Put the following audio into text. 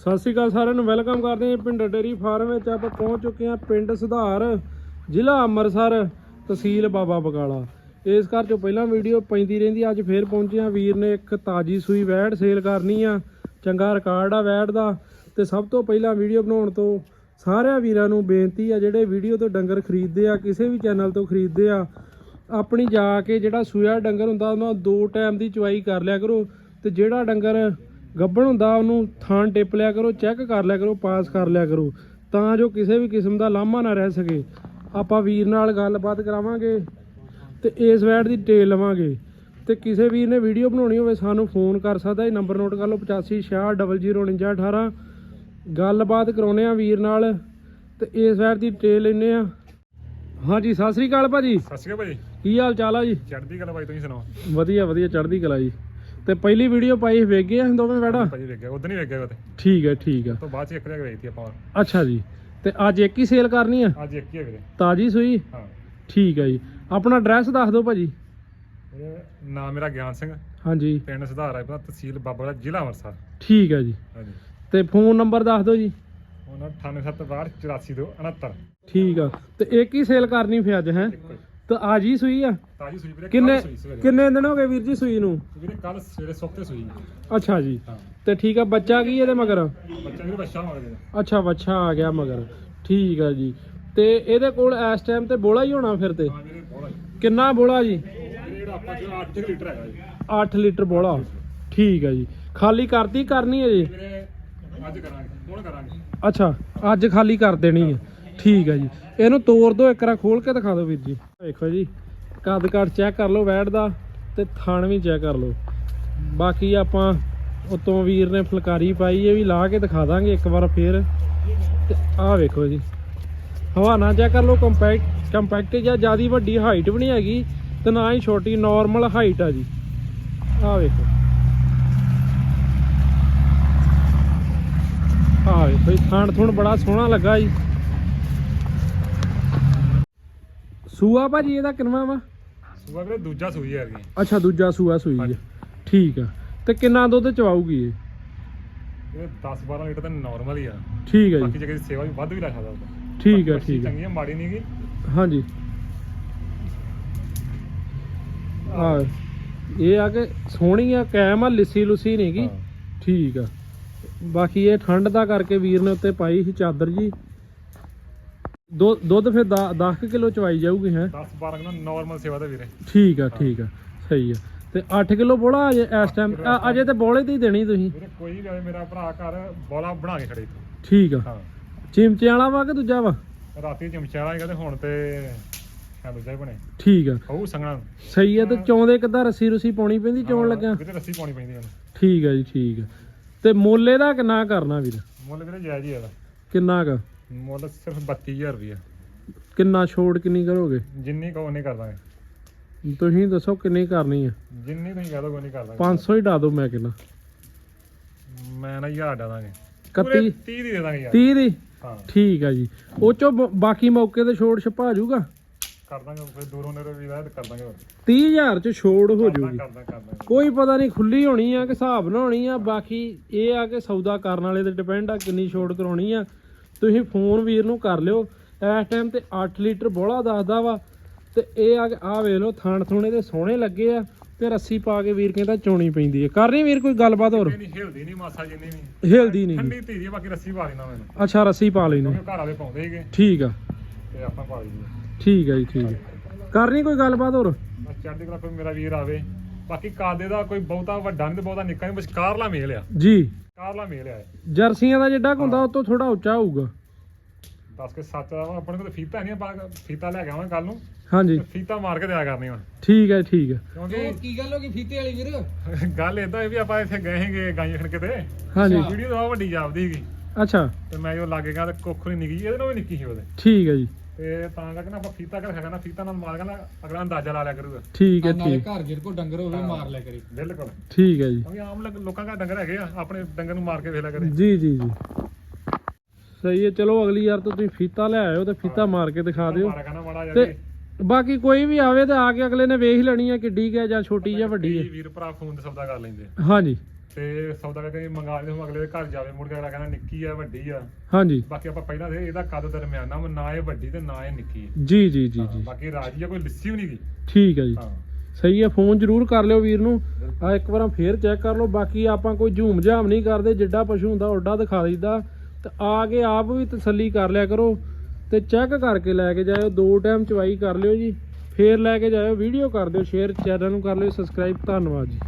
ਸਤਿ ਸ਼੍ਰੀ ਅਕਾਲ ਸਾਰਿਆਂ ਨੂੰ, ਵੈਲਕਮ ਕਰਦੇ ਹਾਂ ਪਿੰਡ ਡੇਰੀ ਫਾਰਮ ਵਿੱਚ। ਆਪਾਂ ਪਹੁੰਚ ਚੁੱਕੇ ਹਾਂ ਪਿੰਡ ਸੁਧਾਰ, ਜ਼ਿਲ੍ਹਾ ਅੰਮ੍ਰਿਤਸਰ, ਤਹਿਸੀਲ ਬਾਬਾ ਬਕਾਲਾ। ਇਸ ਘਰ ਚੋਂ ਪਹਿਲਾਂ ਵੀਡੀਓ ਪੈਂਦੀ ਰਹਿੰਦੀ, ਅੱਜ ਫੇਰ ਪਹੁੰਚੇ ਹਾਂ। ਵੀਰ ਨੇ ਇੱਕ ਤਾਜੀ ਸੂਈ ਵੈੜ ਸੇਲ ਕਰਨੀ ਆ, ਚੰਗਾ ਰਿਕਾਰਡ ਆ ਵੈੜ ਦਾ। ਤੇ ਸਭ ਤੋਂ ਪਹਿਲਾਂ ਵੀਡੀਓ ਬਣਾਉਣ ਤੋਂ ਸਾਰਿਆਂ ਵੀਰਾਂ ਨੂੰ ਬੇਨਤੀ ਆ, ਜਿਹੜੇ ਵੀਡੀਓ ਤੋਂ ਡੰਗਰ ਖਰੀਦਦੇ ਆ, ਕਿਸੇ ਵੀ ਚੈਨਲ ਤੋਂ ਖਰੀਦਦੇ ਆ, ਆਪਣੀ ਜਾ ਕੇ ਜਿਹੜਾ ਸੂਇਆ ਡੰਗਰ ਹੁੰਦਾ, ਉਹਨਾਂ ਦੋ ਟਾਈਮ ਦੀ ਚੁਆਈ ਕਰ ਲਿਆ ਕਰੋ। ਤੇ ਜਿਹੜਾ ਡੰਗਰ ਗੱਭਣ ਹੁੰਦਾ ਉਹਨੂੰ ਥਾਂ ਟਿਪ ਲਿਆ ਕਰੋ ਚੈੱਕ ਕਰ ਲਿਆ ਕਰੋ ਪਾਸ ਕਰ ਲਿਆ ਕਰੋ। ਤਾਂ ਜੋ ਕਿਸੇ ਵੀ ਕਿਸਮ ਦਾ ਲਾਮਾ ਨਾ ਰਹਿ ਸਕੇ। ਆਪਾਂ ਵੀਰ ਨਾਲ ਗੱਲਬਾਤ ਕਰਾਵਾਂਗੇ ਤੇ ਇਸ ਵੈਟ ਦੀ ਡਿਟੇਲ ਲਵਾਂਗੇ। ਤੇ ਕਿਸੇ ਵੀਰ ਨੇ ਵੀਡੀਓ ਬਣਾਉਣੀ ਹੋਵੇ ਸਾਨੂੰ ਫੋਨ ਕਰ ਸਕਦਾ ਇਹ ਨੰਬਰ ਨੋਟ ਕਰ ਲਓ 8560004918 ਗੱਲਬਾਤ ਕਰਾਉਨੇ ਆ ਵੀਰ ਨਾਲ ਤੇ ਇਸ ਵੈਟ ਦੀ ਡਿਟੇਲ ਲੈਨੇ ਆ ਹਾਂਜੀ ਸਤਿ ਸ੍ਰੀ ਅਕਾਲ ਭਾਜੀ। ਸਤਿ ਸ਼੍ਰੀ ਅਕਾਲ ਭਾਜੀ। ਕੀ ਹਾਲ ਚਾਲ ਆ ਜੀ? ਚੜ੍ਹਦੀ ਕਲਾ ਭਾਈ ਤੁਸੀਂ ਸੁਣਾਓ? ਵਧੀਆ ਵਧੀਆ ਚੜ੍ਹਦੀ ਕਲਾ ਜੀ। ਤੇ ਪਹਿਲੀ ਵੀਡੀਓ ਪਾਈ ਵੇਖ ਗਏ ਆ ਦੋਵੇਂ ਵੈੜਾ? ਭਾਜੀ ਵੇਖ ਗਿਆ ਉਦੋਂ ਨਹੀਂ ਵੇਖ ਗਿਆ ਉਹ ਤੇ ਠੀਕ ਹੈ ਠੀਕ ਹੈ। ਤੋਂ ਬਾਅਦ ਚ ਇੱਕ ਜਗ੍ਹਾ ਵੇਖਤੀ ਆਪਾਂ ਅੱਛਾ ਜੀ। ਤੇ ਅੱਜ ਇੱਕ ਹੀ ਸੇਲ ਕਰਨੀ ਆ? ਅੱਜ ਇੱਕ ਹੀ ਹੈ ਵੀਰੇ। ਤਾਜੀ ਸੂਈ? ਹਾਂ। ਠੀਕ ਹੈ ਜੀ। ਆਪਣਾ ਐਡਰੈਸ ਦੱਸ ਦਿਓ ਭਾਜੀ। ਵੀਰੇ ਨਾਮ ਮੇਰਾ ਗਿਆਨ ਸਿੰਘ ਹਾਂਜੀ। ਪਿੰਡ ਸੁਧਾਰ ਹੈ ਤਹਿਸੀਲ ਬਾਬਾ ਦਾ ਜ਼ਿਲ੍ਹਾ ਅੰਮ੍ਰਿਤਸਰ। ਠੀਕ ਹੈ ਜੀ। ਹਾਂਜੀ। ਤੇ ਫੋਨ ਨੰਬਰ ਦੱਸ ਦਿਓ ਜੀ। ਉਹਨਾਂ 9872844269 ਠੀਕ ਆ। ਤੇ ਇੱਕ ਹੀ ਸੇਲ ਕਰਨੀ ਫੇ ਅੱਜ ਹੈ? ਇੱਕੋ ਹੀ। ਤੇ ਸੂਈ ਆ? ਤਾਜੀ ਸੂਈ ਵੀਰੇ ਕਿੰਨੇ ਕੱਲ੍ਹ ਸੂਈ ਸਵੇਰੇ। ਕਿੰਨੇ ਦਿਨ ਹੋ ਗਏ ਵੀਰ ਜੀ ਸੂਈ ਨੂੰ? ਵੀਰੇ ਕੱਲ ਸਵੇਰੇ ਸੁੱਤੇ ਸੂਈ ਅੱਛਾ ਜੀ। ਹਾਂ। ਤੇ ਠੀਕ ਆ ਬੱਚਾ ਕੀ ਇਹਦੇ ਮਗਰ? ਬੱਚਾ ਵੀਰੇ ਬੱਚਾ ਅੱਛਾ ਬੱਚਾ ਆ ਗਿਆ ਮਗਰ। ਠੀਕ ਆ ਜੀ। ਤੇ ਇਹਦੇ ਕੋਲ ਇਸ ਟਾਈਮ ਤੇ ਬੋਲਾ ਹੀ ਹੋਣਾ ਫਿਰ ਤੇ? ਹਾਂ ਵੀਰੇ ਬਹੁਤ ਕਿੰਨਾ ਬੋਲਾ ਜੀ? ਵੀਰੇ ਜਿਹੜਾ ਆਪਾਂ ਜਿਹੜਾ 8 ਲੀਟਰ ਹੈਗਾ ਜੀ। 8 ਲੀਟਰ ਬੋਲਾ। ਠੀਕ ਆ ਜੀ। ਖਾਲੀ ਕਰਤੀ ਕਰਨੀ ਹੈ ਜੀ? ਵੀਰੇ ਅੱਜ ਕਰਾਂਗੇ। ਹੁਣ ਕਰਾਂਗੇ। ਅੱਛਾ ਅੱਜ ਖਾਲੀ ਕਰ ਦੇਣੀ ਹੈ ਠੀਕ ਹੈ ਜੀ। ਇਹਨੂੰ ਤੋੜ ਦਿਓ ਇੱਕ ਵਾਰ ਖੋਲ ਕੇ ਦਿਖਾ ਦਿਓ ਵੀਰ ਜੀ। ਵੇਖੋ ਜੀ, ਕੱਦ ਕੱਟ ਚੈੱਕ ਕਰ ਲਓ ਵੈਟ ਦਾ ਤੇ ਥਣ ਵੀ ਚੈੱਕ ਕਰ ਲਓ। ਬਾਕੀ ਆਪਾਂ ਉਤੋਂ ਵੀਰ ਨੇ ਫੁਲਕਾਰੀ ਪਾਈ, ਇਹ ਵੀ ਲਾ ਕੇ ਦਿਖਾ ਦਾਂਗੇ ਇੱਕ ਵਾਰ ਫੇਰ। ਤੇ ਆਹ ਵੇਖੋ ਜੀ ਹਵਾਨਾ ਚੈੱਕ ਕਰ ਲਓ ਕੰਪੈਕਟ ਕੰਪੈਕਟ ਜਾਂ ਜਿਆਦੀ ਵੱਡੀ ਹਾਈਟ ਵੀ ਨਹੀਂ ਹੈਗੀ ਤੇ ਨਾ ਹੀ ਛੋਟੀ ਨਾਰਮਲ ਹਾਈਟ ਆ ਜੀ। ਆਹ ਵੇਖੋ। ਆਹ ਵੇਖੋ ਜੀ ਥਣ ਥੁਣ ਬੜਾ ਸੋਹਣਾ ਲੱਗਾ ਜੀ। ਸੂਆ ਭਾਜੀ ਇਹਦਾ ਕਿੰਨਾ ਵਾ? ਸੂਆ ਵੀਰੇ ਦੂਜਾ ਸੂਈ ਹੈ ਜੀ ਅੱਛਾ ਦੂਜਾ ਸੂਆ ਸੂਈ ਹੈ ਹਾਂਜੀ। ਠੀਕ ਆ। ਤੇ ਕਿੰਨਾ ਦੁੱਧ ਚਵਾਊਗੀ ਇਹ? ਇਹ 10 12 ਲੀਟਰ ਤਾਂ ਨਾਰਮਲ ਹੀ ਆ। ਠੀਕ ਹੈ ਬਾਕੀ ਜੀ ਜਗ੍ਹਾ ਦੀ ਸੇਵਾ ਵੀ ਵੱਧ ਵੀ ਸਕਦਾ ਉਹਦਾ ਠੀਕ ਬੱਚੀ ਠੀਕ ਹੈ ਚੰਗੀ ਆ ਮਾੜੀ ਨਹੀਂ ਗੀ। ਹਾਂਜੀ। ਆ ਇਹ ਆ ਕਿ ਸੋਹਣੀ ਆ ਕੈਮ ਆ ਲਿੱਸੀ ਲੁੱਸੀ ਨਹੀਂ ਗੀ। ਹਾਂ। ਠੀਕ ਆ। ਬਾਕੀ ਇਹ ਠੰਡ ਦਾ ਕਰਕੇ ਵੀਰ ਨੇ ਉੱਤੇ ਪਾਈ ਸੀ ਚਾਦਰ ਜੀ। ਦੁ- ਦੁੱਧ ਫਿਰ 10 ਕਿਲੋ ਚਵਾਈ ਜਾਊਗੀ ਹੈ? 10 12 ਕਿਲੋ ਨਾਰਮਲ ਸੇਵਾ ਦਾ ਵੀਰੇ। ਠੀਕ ਆ ਠੀਕ ਆ। ਸਹੀ ਆ। ਤੇ 8 ਕਿਲੋ ਬੋਲਾ ਅਜੇ ਇਸ ਟਾਈਮ ਅਜੇ ਤੇ ਬੋਲੇ ਤੇ ਹੀ ਦੇਣੀ ਤੁਸੀਂ। ਵੀਰੇ ਕੋਈ ਆਵੇ ਮੇਰਾ ਭਰਾ ਘਰ ਬੋਲਾ ਬਣਾ ਕੇ ਖੜੇ ਠੀਕ ਆ। ਹਾਂ। ਚਿਮਚੇ ਵਾਲਾ ਵਾ ਕਿ ਦੂਜਾ ਵਾ? ਰਾਤੀ ਚਮਚਾ ਵਾਲਾ ਤੇ ਹੁਣ ਤੇ ਦੂਜਾ ਹੀ ਬਣੇ ਠੀਕ ਆ। ਹੋਊ ਸੰਗਣਾ ਸਹੀ ਆ ਤੇ ਚੌਂਦੇ ਕਿੱਦਾਂ ਰੱਸੀ ਰੁਸੀ ਪਾਉਣੀ ਪੈਂਦੀ ਚੌਣ ਲੱਗਿਆ? ਵੀਰੇ ਰੱਸੀ ਪਾਉਣੀ ਪੈਂਦੀ ਉਹਨੂੰ ਠੀਕ ਆ ਜੀ ਠੀਕ ਆ। ਤੇ ਮੁੱਲ ਇਹਦਾ ਕਿੰਨਾ ਕਰਨਾ ਵੀਰ? ਮੁੱਲ ਵੀਰੇ ਜਾਇਜ਼ ਹੀ ਇਹਦਾ। ਕਿੰਨਾ ਕ? ਮੁੱਲ ਸਿਰਫ 32000 ਰੁਪਏ ਕਿੰਨਾ ਛੋੜ ਕਿੰਨੀ ਕਰੋਗੇ? ਜਿੰਨੀ ਕਹੋ ਨਹੀਂ ਕਰ ਦਾਂਗੇ। ਤੁਸੀਂ ਦੱਸੋ ਕਿੰਨੀ ਕਰਨੀ ਆ? ਜਿੰਨੀ ਤੁਸੀਂ ਕਹਿ ਕੋਈ ਨਹੀਂ ਕਰ ਦਾਂਗੇ। 500 ਹੀ ਡਾ ਦਿਓ ਮੈਂ ਕਿੰਨਾ। ਮੈਂ ਨਾ ਹਜ਼ਾਰ ਡਾ ਦਾਂਗੇ। 31 30 ਦੀ ਦੇ ਦਾਂਗੇ ਯਾਰ 30 ਦੀ? ਹਾਂ। ਠੀਕ ਆ ਜੀ। ਉਹ ਚੋਂ ਬਾਕੀ ਮੌਕੇ ਤੇ ਛੋੜ ਛਪਾ ਜਾਊਗਾ ਕਰ ਦਾਂਗੇ ਫਿਰ ਦੂਰੋਂ ਨੇੜੇ ਵੀ ਦਾ ਕਰ ਦਾਂਗੇ ਹੋਰ। 30000 ਚ ਛੋੜ ਹੋ ਦਾਂਗੇ ਕੋਈ ਪਤਾ ਨਹੀਂ ਖੁੱਲੀ ਹੋਣੀ ਆ ਕਿ ਹਿਸਾਬ ਨਾਲ ਹੋਣੀ ਆ ਬਾਕੀ ਇਹ ਆ ਕਿ ਸੌਦਾ ਕਰਨ ਵਾਲੇ ਤੇ ਡਿਪੈਂਡ ਆ ਕਿੰਨੀ ਛੋੜ ਕਰਾਉਣੀ ਆ। ਤੁਸੀਂ ਫੋਨ ਵੀਰ ਨੂੰ ਕਰ ਲਿਓ। ਇਸ ਟਾਈਮ ਤੇ 8 ਲੀਟਰ ਬੋਲਾ ਦੱਸਦਾ ਵਾ। ਤੇ ਇਹ ਆ ਆ ਵੇਖ ਲਓ ਥਾਣ ਥੋਣੇ ਦੇ ਸੋਹਣੇ ਲੱਗੇ ਆ ਤੇ ਰੱਸੀ ਪਾ ਕੇ ਵੀਰ ਕਹਿੰਦਾ ਚੋਣੀ ਪੈਂਦੀ ਹੈ ਕਰਨੀ ਵੀਰ ਕੋਈ ਗੱਲਬਾਤ ਹੋਰ? ਨਹੀਂ ਹਿਲਦੀ ਨਹੀਂ ਮਾਸਾ ਜਿੰਨੀ ਵੀ। ਹਿਲਦੀ ਨਹੀਂ। ਠੰਡੀ ਧੀਰੀ ਬਾਕੀ ਰੱਸੀ ਪਾ ਲੈਣਾ ਮੈਨੂੰ ਅੱਛਾ ਰੱਸੀ ਪਾ ਲੈਣੀ ਘਰ ਵਾਲੇ ਪਾਉਂਦੇ ਸੀਗੇ। ਠੀਕ ਆ। ਤੇ ਆਪਾਂ ਪਾ ਲਈਏ। ਠੀਕ ਆ ਜੀ ਠੀਕ ਕਰਨੀ ਕੋਈ ਗੱਲਬਾਤ ਹੋਰ? ਬਸ ਚੜ੍ਹਦੀ ਕਲਾ ਕੋਈ ਮੇਰਾ ਵੀਰ ਆਵੇ। ਬਾਕੀ ਕਾਦੇ ਦਾ ਕੋਈ ਬਹੁਤਾ ਵੱਡਾ ਨਹੀਂ ਤੇ ਬਹੁਤਾ ਨਿੱਕਾ ਨਹੀਂ ਵਿਚਕਾਰਲਾ ਮੇਲ ਆ। ਜੀ। ਕਾਰਲਾ ਮੇਲ ਆ ਇਹ। ਜਰਸੀਆਂ ਦਾ ਜਿੱਡਾ ਕੁ ਹੁੰਦਾ ਉਹ ਤੋਂ ਥੋੜਾ ਉੱਚਾ ਹੋਊਗਾ। ਦੱਸ ਕੇ ਸੱਚ ਦਾ ਆਪਣੇ ਕੋਲ ਤਾਂ ਫੀਤਾ ਨਹੀਂ ਆਪਾਂ ਫੀਤਾ ਲੈ ਕੇ ਆਵਾਂਗੇ ਕੱਲ ਨੂੰ। ਹਾਂਜੀ। ਤੇ ਫੀਤਾ ਮਾਰ ਕੇ ਦਿਆ ਕਰਨੀ ਵਾ ਠੀਕ ਹੈ ਠੀਕ ਹੈ ਕਿਉਂਕਿ ਕੀ ਗੱਲ ਹੋ ਗਈ ਫੀਤੇ ਵਾਲੀ ਵੀਰ? ਗੱਲ ਇਦਾਂ ਹੈ ਵੀ ਆਪਾਂ ਇੱਥੇ ਗਏ ਸੀਗੇ ਗਾਈਆਂ ਖਣ ਕਿਤੇ ਹਾਂਜੀ। ਵੀਡੀਓ ਤਾਂ ਬਹੁਤ ਵੱਡੀ ਜਾਪਦੀ ਸੀਗੀ। ਅੱਛਾ। ਤੇ ਮੈਂ ਜੋ ਲਾਗੇ ਤੇ ਕੁੱਖ ਨਹੀਂ ਨਿੱਕੀ ਇਹਦੇ ਨਾਲ ਵੀ ਨਿੱਕੀ ਸੀ ਉਹਦੇ। ਠੀਕ ਹੈ ਜੀ। ਤੇ ਤਾਂ ਕਰਕੇ ਨਾ ਆਪਾਂ ਫੀਤਾ ਕਰ ਖਾਣਾ ਫੀਤਾ ਨਾਲ ਮਾਰ ਕੇ ਨਾ ਅਗਲਾ ਅੰਦਾਜ਼ਾ ਲਾ ਲਿਆ ਕਰੂਗਾ ਠੀਕ ਹੈ ਨਾਲੇ ਠੀਕ ਘਰ ਜਿਹੜੇ ਕੋ ਡੰਗਰ ਹੋਵੇ ਮਾਰ ਲਿਆ ਕਰੀ। ਬਿਲਕੁਲ। ਠੀਕ ਹੈ ਜੀ। ਕਿਉਂਕਿ ਆਮ ਲੋਕ- ਲੋਕਾਂ ਦਾ ਡੰਗਰ ਹੈਗੇ ਆ ਆਪਣੇ ਡੰਗਰ ਨੂੰ ਮਾਰ ਕੇ ਵੇਖ ਲਿਆ ਕਰੇ। ਜੀ ਜੀ ਜੀ। ਸਹੀ ਹੈ ਚਲੋ ਅਗਲੀ ਯਾਰ ਤੋਂ ਤੁਸੀਂ ਫੀਤਾ ਲੈ ਆਇਓ ਤੇ ਫੀਤਾ ਮਾਰ ਕੇ ਦਿਖਾ ਦਿਓ। ਮਾਰਾ ਕਹਿੰਦਾ ਮਾੜਾ ਤੇ ਜਿਹਾ ਬਾਕੀ ਕੋਈ ਵੀ ਆਵੇ ਤੇ ਆ ਕੇ ਅਗਲੇ ਨੇ ਵੇਖ ਹੀ ਲੈਣੀ ਆ ਕਿੱਡੀ ਕੁ ਹੈ ਜਾਂ ਛੋਟੀ ਜਾਂ ਵੱਡੀ ਹੈ। ਵੀਰ ਭਰਾ ਫੋਨ ਤੇ ਸੌਦਾ ਕਰ ਲੈਂਦੇ ਆ। ਹਾਂਜੀ। ਤੇ ਸੌਦਾ ਕਰਕੇ ਮੰਗਾ ਲਿਓ ਅਗਲੇ ਦੇ ਘਰ ਜਾਵੇ ਮੁੜ ਕੇ ਅਗਲਾ ਕਹਿੰਦਾ ਨਿੱਕੀ ਆ ਵੱਡੀ ਆ। ਹਾਂਜੀ। ਬਾਕੀ ਆਪਾਂ ਪਹਿਲਾਂ ਦੇ ਇਹਦਾ ਕੱਦ ਦਰਮਿਆਨਾ ਵਾ, ਨਾ ਇਹ ਵੱਡੀ ਤੇ ਨਾ ਇਹ ਨਿੱਕੀ। ਜੀ ਜੀ ਜੀ ਹਾਂ, ਜੀ। ਬਾਕੀ ਰਾਜੀ ਆ ਕੋਈ ਲਿੱਸੀ ਵੀ ਨਹੀਂ ਗਈ ਠੀਕ ਹੈ ਜੀ। ਹਾਂ। ਸਹੀ ਹੈ ਫੋਨ ਜ਼ਰੂਰ ਕਰ ਲਿਓ ਵੀਰ ਨੂੰ। ਆ ਇੱਕ ਵਾਰ ਫੇਰ ਚੈੱਕ ਕਰ ਲਓ ਬਾਕੀ ਆਪਾਂ ਕੋਈ ਝੂਮ ਝਾਮ ਨਹੀਂ ਕਰਦੇ ਜਿੱਡਾ ਪਸ਼ੂ ਹੁੰਦਾ ਓਡਾ ਦਿਖਾ ਦਈਦਾ। ਤੇ ਆ ਕੇ ਆਪ ਵੀ ਤਸੱਲੀ ਕਰ ਲਿਆ ਕਰੋ ਤੇ ਚੈੱਕ ਕਰਕੇ ਲੈ ਕੇ ਜਾਇਓ ਦੋ ਟਾਈਮ ਚਵਾਈ ਕਰ ਲਿਓ ਜੀ। ਫੇਰ ਲੈ ਕੇ ਜਾਇਓ ਵੀਡੀਓ ਕਰ ਦਿਓ ਸ਼ੇਅਰ ਚੈਨਲ ਨੂੰ ਕਰ ਲਿਓ ਸਬਸਕ੍ਰਾਈਬ ਧੰਨਵਾਦ ਜੀ।